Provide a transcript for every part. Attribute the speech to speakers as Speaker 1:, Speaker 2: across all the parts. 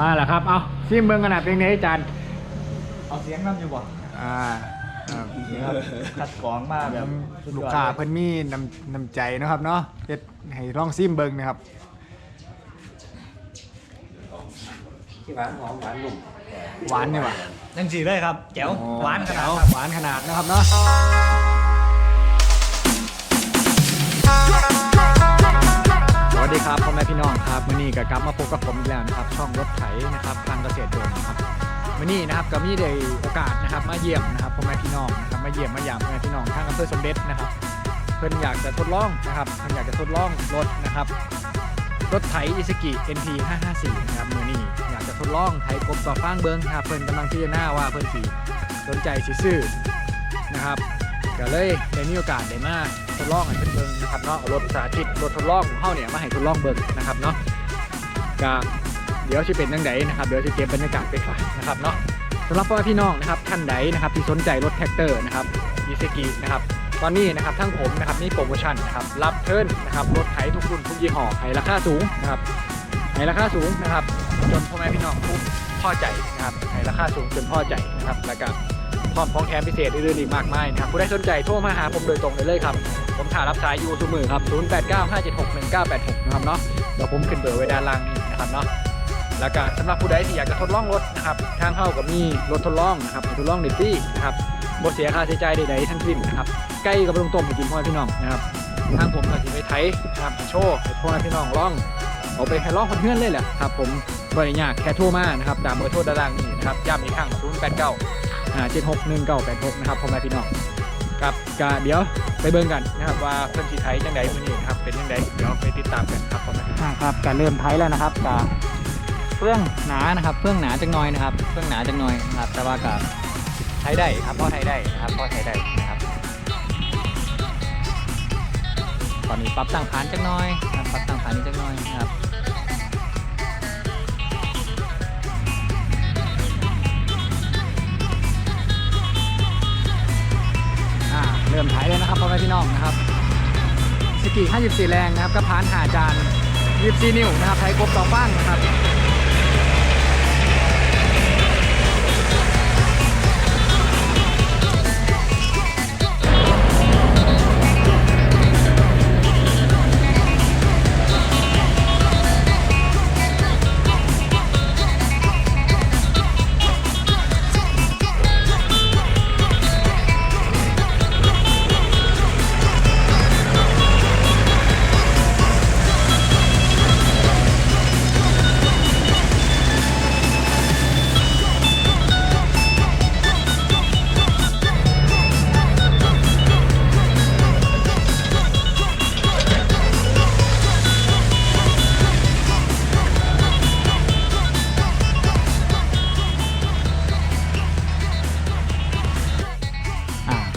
Speaker 1: มาแล้วครับ เอาซิมเบิ้งขนาดเป็นไงอาจารย์
Speaker 2: เอาเสียงน้ำอยู่บ่
Speaker 1: อ่าครับ
Speaker 2: คัดกรองมาแบบสุดย
Speaker 1: ลูกค้าเพิ่นมีน้ำน้ำใจเนาะครับเนาะเฮ็ดให้ลองซิมเบิ้งนะครับ
Speaker 3: ที่หวานหอมหวานนุ่ม
Speaker 1: หวานนี่หว่า
Speaker 2: จังสีเลยครับแจ๋วหวานขนาดครับ
Speaker 1: หวานขนาดนะครับเนาะ ครับพ่อแม่พี่น้องครับมื้อนี้ก็กลับมาพบกับผมอีกแล้วนะครับช่องรถไถนะครับทางเกษตรโดนนะครับมื้อนี้นะครับก็มีได้โอกาสนะครับมาเยี่ยมนะครับพ่อแม่พี่น้องนะครับมาเยี่ยมมาหยามพ่อแม่พี่น้องทางอำเภอสมเด็จนะครับ เพิ่นอยากจะทดลองนะครับเพิ่นอยากจะทดลองรถนะครับรถไถอิสกิ NP 554นะครับมื่อนี้อยากจะทดลองไถกบต่อฟางเบิ้งครับเพิ่นกำลังพิจารณาว่าเพิ่นสิสนใจสิซื้อนะครับก็เลยได้มีโอกาสได้มา ทดลองให้เพิ่นเบิ้งนะครับเนาะรถสาธิตรถทดลองของเฮาเนี่ยมาให้ทดลองเบิ้งนะครับเนาะก็เดี๋ยวสิเป็นจังไดนะครับเดี๋ยวสิเก็บบรรยากาศไปฝากนะครับเนาะสำหรับพ่อแม่พี่น้องนะครับท่านใดนะครับที่สนใจรถแท็กเตอร์นะครับอิสกินะครับตอนนี้นะครับทั้งผมนะครับนี่โปรโมชั่นนะครับรับเทิร์นนะครับรถไถทุกรุ่นทุกยี่ห้อให้ราคาสูงนะครับให้ราคาสูงนะครับจนพ่อแม่พี่น้องทุกพอใจนะครับให้ราคาสูงจนพ่อใจนะครับแล้วก็ พร้อมของแถมพิเศษอื่นๆอีกมากมายนะครับผู้ใดสนใจโทรมาหาผมโดยตรงเลยเลยครับ ผมถ่ายรับสายอยู่ทุกมือครับ 0895761986 นะครับเนาะเดี๋ยวผมขึ้นเบอร์ไว้ด้านล่างนี้นะครับเนาะแล้วก็สำหรับผู้ใดที่อยากจะทดลองรถนะครับทางเข้ากับมีรถทดลองนะครับทดลองด็ดตี้นะครับบ่เสียค่าใช้จ่ายใดๆทั้งสิ้นนะครับใกล้กับลงต้มให้กินพ่อพี่น้องนะครับทางผมก็จะไปไทยนะครับโชว์ให้พ่อพี่น้องลองเอาไปให้ลองคนเพื่อนเลยแหละครับผมบริยากแค่โทรมานะครับตามเบอร์โทรด้านล่างนี้นะครับย้ำอีกครั้ง0 8 9 7 6 1 9 8 6นะครับพ่อแม่พี่น้องครับก็เดี๋ยวไปเบิ่งกันนะครับว่าเพื่อนสีไทยจังใดมื้อนี้นะครับเป็นจังใดเดี๋ยวไปติดตามกันครับพ่อแม่พี่น้องครับการเริ่มไทยแล้วนะครับกเฟื่องหนานะครับเฟื่องหนาจังน้อยนะครับเฟื่องหนาจังน้อยนะครับแต่ว่าก็ไทยได้ครับพ่อไทยได้นะครับพ่อไทยได้นะครับตอนนี้ปรับตั้งฐานจักหน้อยนะครับปรับตั้งฐานนี้จักหน้อยนะครับ ริ่มถ่ายเลยนะครับพ่อแม่พี่น้องนะครับสกี54 แรงนะครับกระพานหาจาน24นิ้วนะครับไทยกบสองบ้างนะครับ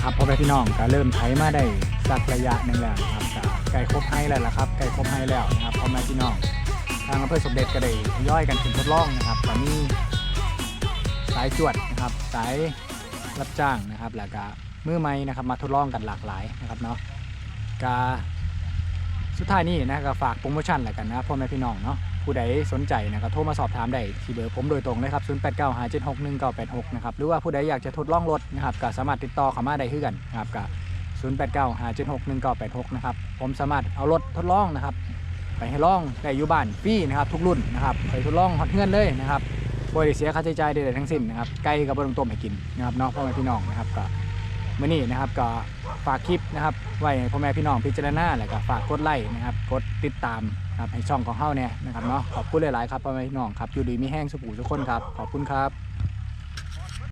Speaker 1: ครับพ่อแม่พี่น้องก็เริ่มไถมาได้สักระยะหนึ่งแล้วครับก็ไก่ครบให้แล้วละครับไก่ครบให้แล้วนะครับพ่อแม่พี่น้องทางอำเภอสมเด็จก็ได้ย่อยกันถึงทดลองนะครับตอนนี้สายจวดนะครับสายรับจ้างนะครับแล้วก็มือไม้นะครับมาทดลองกันหลากหลายนะครับเนาะก็สุดท้ายนี้นะก็ฝากโปรโมชั่นแหละกันนะพ่อแม่พี่น้องเนาะ ผู้ใดสนใจนะครับโทรมาสอบถามได้ที่เบอร์ผมโดยตรงเลยครับ 0895761986 นะครับ หรือว่าผู้ใดอยากจะทดลองรถนะครับก็สามารถติดต่อเข้ามาได้คือกันนะครับกับ0895761986 นะครับ ผมสามารถเอารถทดลองนะครับ ไปให้ลองได้อยู่บ้านฟรีนะครับ ทุกรุ่นนะครับไปทดลองฮอตเงินเลยนะครับบ่ได้เสียค่าใช้จ่ายใดๆทั้งสิ้นนะครับไก่กับบรงต้มให้กินนะครับเน้องพ่อแม่พี่น้องนะครับก็ มื่อนี้นะครับก็ฝากคลิปนะครับไว้ให้พ่อแม่พี่น้องพิจารณาแล้วก็ฝากกดไลค์นะครับกดติดตามนะครับให้ช่องของเฮาเนี่ยนะครับเนาะขอบคุณหลายๆครับพ่อแม่พี่น้องครับอยู่ดีมีแห้งสุขุทุกคนครับขอบคุณครับ